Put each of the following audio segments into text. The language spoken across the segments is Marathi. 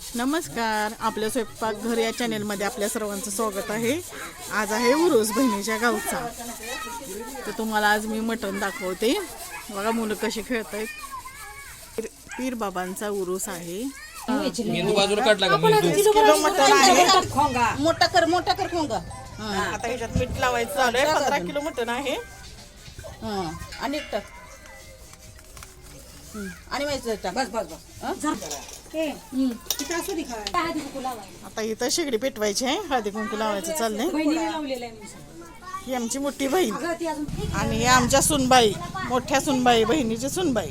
नमस्कार. आपल्या स्वयंपाक घर या चॅनेलमध्ये आपल्या सर्वांचं स्वागत आहे. आज आहे उरुस बहिणीच्या गावचा. तर तुम्हाला आज मी मटण दाखवते. बघा मुलं कशी खेळत आहेत पीर बाबांचा उरुस आहे. मेंदू बाजूला काढला का मेंदू? किलो मटण आहे. मोठा कर मोठा कर खोंगा. आता ह्याच्यात मीठ लावायचं चालू आहे. पंधरा किलो मटण आहे. हं. आणि. आणि माहिती बस बस आता इथं शेगडी पेटवायची आहे हळदी कुंकू लावायचं चाललंय. ही आमची मोठी बहीण. आणि ही आमच्या सुनबाई मोठ्या सुनबाई बहिणीची सुनबाई.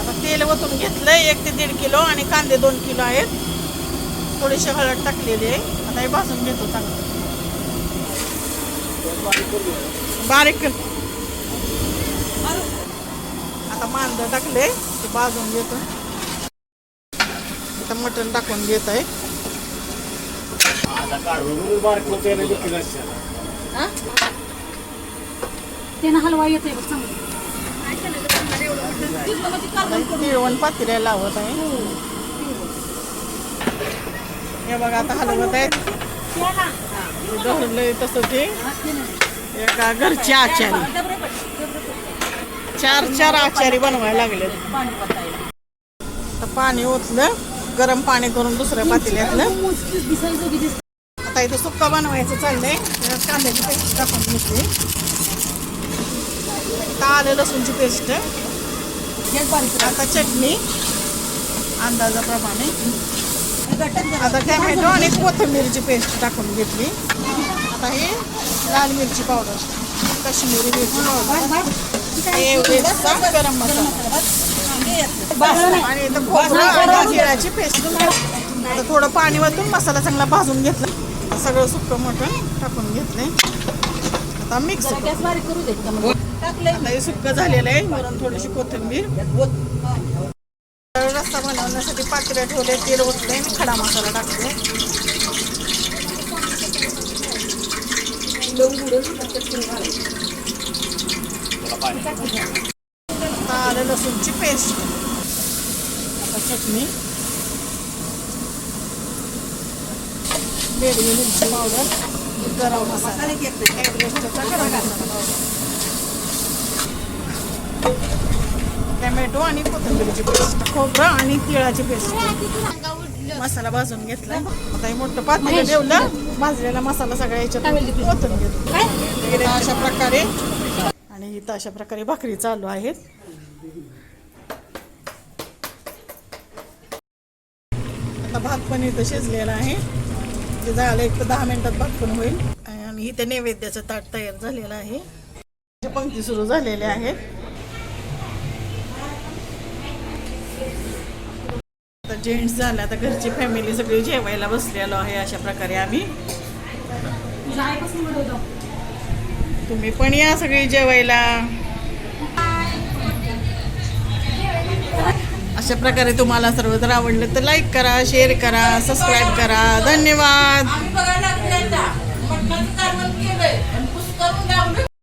आता तेल ओतून घेतलंय एक ते दीड किलो आणि कांदे दोन किलो आहेत. थोडीशी हळद टाकलेली आहे. आता हे भाजून घेतो चांगलं. बारीक कर. आता मांद टाकले ते भाजून घेतो. आता मटण टाकून घेत आहे. त्यानं हलवा तिळवण पातीला लावत आहे. हे बघा आता हलवत आहेत. तसं ते. एका घरची आचारी. चार चार आचारी बनवायला लागले आता पाणी ओतलं गरम पाणी करून दुसऱ्या पातेल्यातलं आता इथं सुक्का बनवायचं चाललंय. कांद्याची पेस्ट टाकून घेतली. आता आलं लसूणची पेस्ट. आता चटणी अंदाजाप्रमाणे. आता टॅमॅटो आणि कोथिंबीरची पेस्ट टाकून घेतली. आता हे लाल मिरची पावडर काश्मीरी मिरची पावडर. गरम मसाला आणि जिराची पेस्ट आता थोडं पाणी वतून मसाला चांगला भाजून घेतला सगळं सुक्कं मटण टाकून घेतलंय आता मिक्स करू आता सुक्क झालेलं आहे वरून थोडीशी कोथिंबीर रस्ता बनवण्यासाठी पातेल्या ठेवले तेल ओतले आणि खडा मसाला टाकले आता आलं लसूणची पेस्ट आता चटणी बेडगी मिरची पावडर गरम मसाला एव्हरेस्टचा गरम मसाला टमॅटो आणि कोथिंबीरची पेस्ट खोबरं आणि तिळाची पेस्ट मसाला भाजून घेतला. आता हे मोठं पातेलं ठेवलं. भाजलेला मसाला सगळ्या याच्यात ओतून घेतला. अशा प्रकारे आणि इथं अशा प्रकारे भाकरी चालू आहेत. आता भात पण इथं शिजलेला आहे. ते झालं एक तर दहा मिनिटात भात पण होईल. आणि इथे नैवेद्याचं ताट तयार झालेलं आहे. पंक्ती सुरू झालेल्या आहेत. आता जेंट्स झाला आता घरची फॅमिली सगळी जेवायला बसलेलो आहे अशा प्रकारे आम्ही. तुम्ही पण या सगळी जेवायला. अशा प्रकारे तुम्हाला सर्व जर आवडलं तर लाईक करा शेअर करा सबस्क्राईब करा. धन्यवाद.